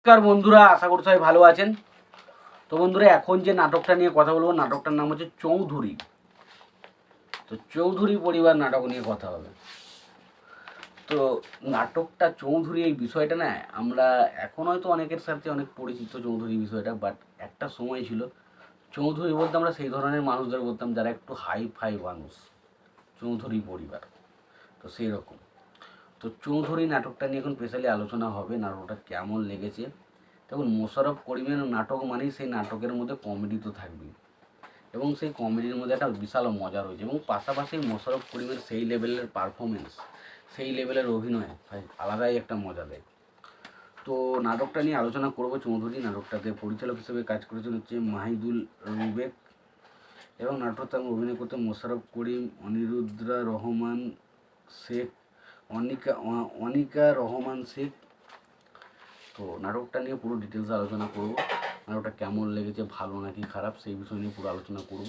নমস্কার বন্ধুরা, আশা করি সবাই ভালো আছেন। তো বন্ধুরা, এখন যে নাটকটা নিয়ে কথা বলব, নাটকটার নাম হচ্ছে চৌধুরী। তো চৌধুরী পরিবার নাটক নিয়ে কথা হবে। তো নাটকটা চৌধুরী এই বিষয়টা না, আমরা এখন হয়তো অনেকের সাথে অনেক পরিচিত চৌধুরী বিষয়টা বাট একটা সময় ছিল। চৌধুরী বলতে আমরা সেই ধরনের মানুষদের বলতাম যারা একটু হাই ফাই মানুষ, চৌধুরী পরিবার। তো সেই রকম তো চৌধুরী নাটকটা নিয়ে এখন স্পেশালি আলোচনা হবে, নাটকটা কেমন লেগেছে? দেখুন, মোশারফ করিমের নাটক মানেই সেই নাটকের মধ্যে কমেডি তো থাকবেই। এবং সেই কমেডির মধ্যে একটা বিশাল মজা রয়েছে এবং পাশাপাশি মোশারফ করিমের সেই লেভেলের পারফরমেন্স সেই লেভেলের অভিনয়, ভাই, আলাদাই একটা মজা দেয়। তো নাটকটা নিয়ে আলোচনা করব চৌধুরী নাটকটাতে। পরিচালক হিসেবে কাজ করেছেন হচ্ছে মাহিদুল রুবেক এবং নাটকটা অভিনয় করতে মোশারফ করিম অনিরুদ্রা রহমান, শেখ অনিকা অনিকা রহমান শেখ। তো নাটকটা নিয়ে পুরো ডিটেলস আলোচনা করব। নাটকটা কেমন লেগেছে, ভালো নাকি খারাপ, সেই বিষয় নিয়ে পুরো আলোচনা করব।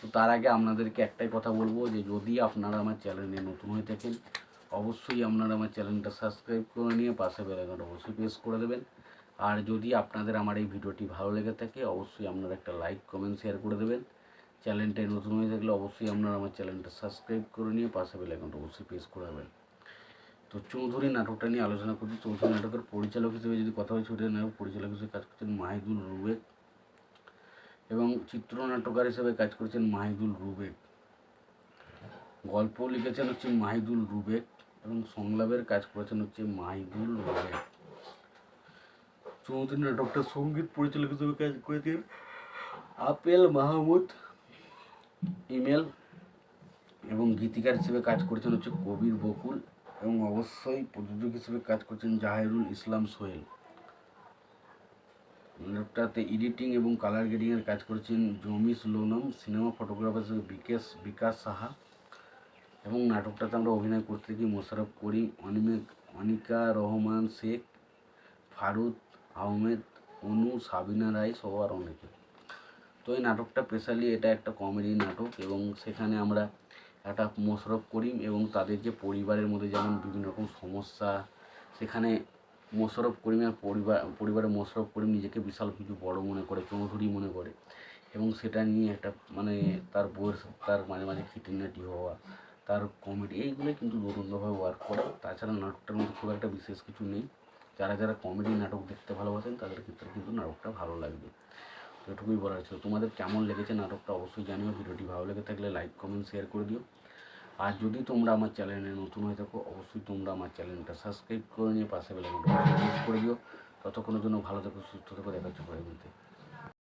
তো তার আগে আপনাদেরকে একটাই কথা বলব যে, যদি আপনারা আমার চ্যানেলে নতুন হয়ে থাকেন, অবশ্যই আপনারা আমার চ্যানেলটা সাবস্ক্রাইব করে নিয়ে পাশে বেলাঘাট অবশ্যই প্রেস করে দেবেন। আর যদি আপনাদের আমার এই ভিডিওটি ভালো লেগে থাকে, অবশ্যই আপনারা একটা লাইক কমেন্ট শেয়ার করে দেবেন। চ্যানেলটায় নতুন হয়ে থাকলে অবশ্যই আপনারা আমার চ্যানেলটা সাবস্ক্রাইব করে নিয়ে পাশে বেলাঘাট অবশ্যই প্রেস করে দেবেন। তো চৌধুরী নাটকটা নিয়ে আলোচনা করছি। চৌধুরী নাটকের পরিচালক হিসেবে যদি কথা হয় ছুটে নেব। পরিচালক হিসেবে কাজ করছেন মাহিদুল রুবেক এবং চিত্রনাট্যকার হিসেবে কাজ করছেন মাহিদুল রুবেক। গল্প লিখেছেন হচ্ছে মাহিদুল রুবেক এবং সংলাপের কাজ করেছেন হচ্ছে মাহিদুল রুবেক। চৌধুরী নাটকটা সংগীত পরিচালক হিসেবে কাজ করেছেন আপেল মাহমুদ, ইমেল এবং গীতিকার হিসেবে কাজ করেছেন হচ্ছে কবির বকুল। এবং অবশ্যই প্রযোজক হিসেবে কাজ করছেন জাহেরুল ইসলাম সোহেল। নাটকটাতে এডিটিং এবং কালার গ্রেডিংয়ের কাজ করেছেন জমিস লোনম সিনেমা ফটোগ্রাফার হিসেবে বিকেশ, বিকাশ সাহা এবং নাটকটাতে আমরা অভিনয় করতে গিয়ে মোশারফ করিম অনিমেক অনিকা রহমান শেখ ফারুদ আহমেদ, অনু, সাবিনা রায় সবার অনেকে। তো এই নাটকটা স্পেশালি এটা একটা কমেডি নাটক এবং সেখানে আমরা একটা মোশাররফ করিম এবং তাদের যে পরিবারের মধ্যে যেমন বিভিন্ন রকম সমস্যা, সেখানে মোশাররফ করিমের পরিবার পরিবারে মোশাররফ করিম নিজেকে বিশাল কিছু বড় মনে করে, চৌধুরী মনে করে এবং সেটা নিয়ে একটা মানে তার বউয়ের তার মাঝে মাঝে খিটিনাটি হওয়া, তার কমেডি এইগুলো কিন্তু দুরন্তভাবে ওয়ার্ক করে। তাছাড়া নাটকটার মধ্যে খুব একটা বিশেষ কিছু নেই। যারা যারা কমেডি নাটক দেখতে ভালোবাসেন, তাদের ক্ষেত্রে কিন্তু নাটকটা ভালো লাগবে। এটুকুই বলার ছিল। তোমাদের কেমন লেগেছে নাটকটা অবশ্যই জানিও। ভিডিওটি ভালো লেগে থাকলে লাইক, কমেন্ট, শেয়ার করে দিও। আর যদি তোমরা আমার চ্যানেলে নতুন হয়ে থাকো, অবশ্যই তোমরা আমার চ্যানেলটা সাবস্ক্রাইব করে নিয়ে পাশে বেলাঘন্টা প্রেস করে দিও। ততক্ষণের জন্য ভালো থেকো, সুস্থ থেকো, দেখা হচ্ছে পরের ভিডিওতে।